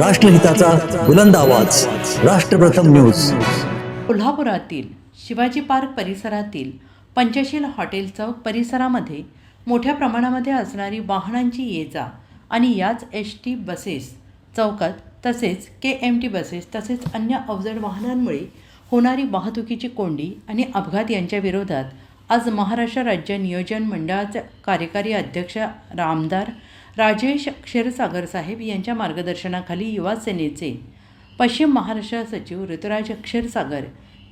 राष्ट्रहिताचा बुलंद आवाज. राष्ट्रप्रथम न्यूज. कोल्हापुरातील शिवाजी पार्क परिसरातील पंचशील हॉटेल चौक परिसरामध्ये मोठ्या प्रमाणामध्ये असणारी वाहनांची ये जा आणि याच एस टी बसेस चौकात तसेच के एम टी बसेस तसेच अन्य अवजड वाहनांमुळे होणारी वाहतुकीची कोंडी आणि अपघात यांच्या विरोधात आज महाराष्ट्र राज्य नियोजन मंडळाचे कार्यकारी अध्यक्ष रामदार राजेश क्षीरसागर साहेब यांच्या मार्गदर्शनाखाली युवा सेनेचे पश्चिम महाराष्ट्र सचिव ऋतुराज क्षीरसागर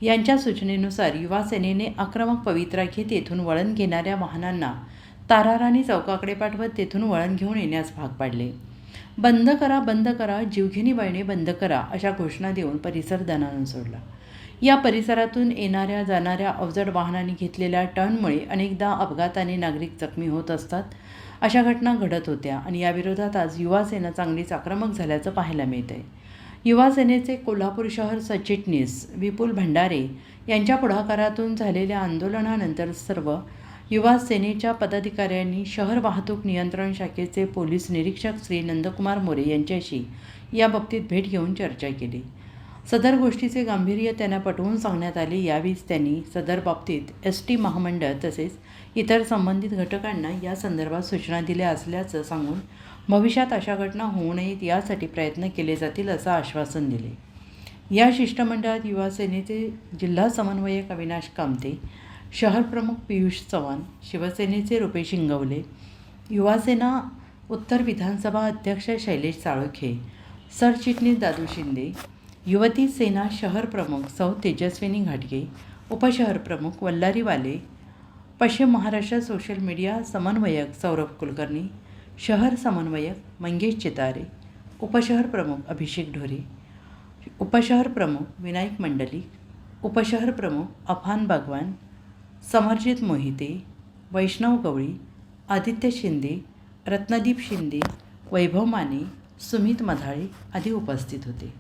यांच्या सूचनेनुसार युवा सेनेने आक्रमक पवित्रा घेत येथून वळण घेणाऱ्या वाहनांना ताराराणी चौकाकडे पाठवत तेथून वळण घेऊन येण्यास भाग पाडले. बंद करा बंद करा जीवघेणी वळणे बंद करा अशा घोषणा देऊन परिसर दनानं सोडला. या परिसरातून येणाऱ्या जाणाऱ्या अवजड वाहनांनी घेतलेल्या टर्नमुळे अनेकदा अपघाताने नागरिक जखमी होत असतात. अशा घटना घडत होत्या आणि याविरोधात आज युवा सेना चांगलीच आक्रमक झाल्याचं पाहायला मिळत आहे युवा सेनेचे कोल्हापूर शहर सचिटणीस विपुल भंडारे यांच्या पुढाकारातून झालेल्या आंदोलनानंतर सर्व युवा सेनेच्या पदाधिकाऱ्यांनी शहर वाहतूक नियंत्रण शाखेचे पोलीस निरीक्षक श्री नंदकुमार मोरे यांच्याशी याबाबतीत भेट घेऊन चर्चा केली. सदर गोष्टीचे गांभीर्य त्यांना पटवून सांगण्यात आले यावेळीच त्यांनी सदर बाबतीत एस टी महामंडळ तसेच इतर संबंधित घटकांना या संदर्भात सूचना दिल्या असल्याचं सांगून भविष्यात अशा घटना होऊ नयेत यासाठी प्रयत्न केले जातील असं आश्वासन दिले. या शिष्टमंडळात युवा सेनेचे जिल्हा समन्वयक अविनाश कामते शहर प्रमुख पियुष चव्हाण शिवसेनेचे रुपेश इंगवले युवासेना उत्तर विधानसभा अध्यक्ष शैलेश साळोखे सरचिटणीस दादू शिंदे युवती सेना शहर प्रमुख सौ तेजस्विनी घाटगे उपशहर प्रमुख वल्लारी वाले पश्चिम महाराष्ट्र सोशल मीडिया समन्वयक सौरभ कुलकर्णी शहर समन्वयक मंगेश चितारे उपशहर प्रमुख अभिषेक ढोरे उपशहर प्रमुख विनायक मंडलिक उपशहर प्रमुख अफान भगवान समरजित मोहिते वैष्णव गवळी आदित्य शिंदे रत्नदीप शिंदे वैभव माने सुमित मधाळे आदी उपस्थित होते.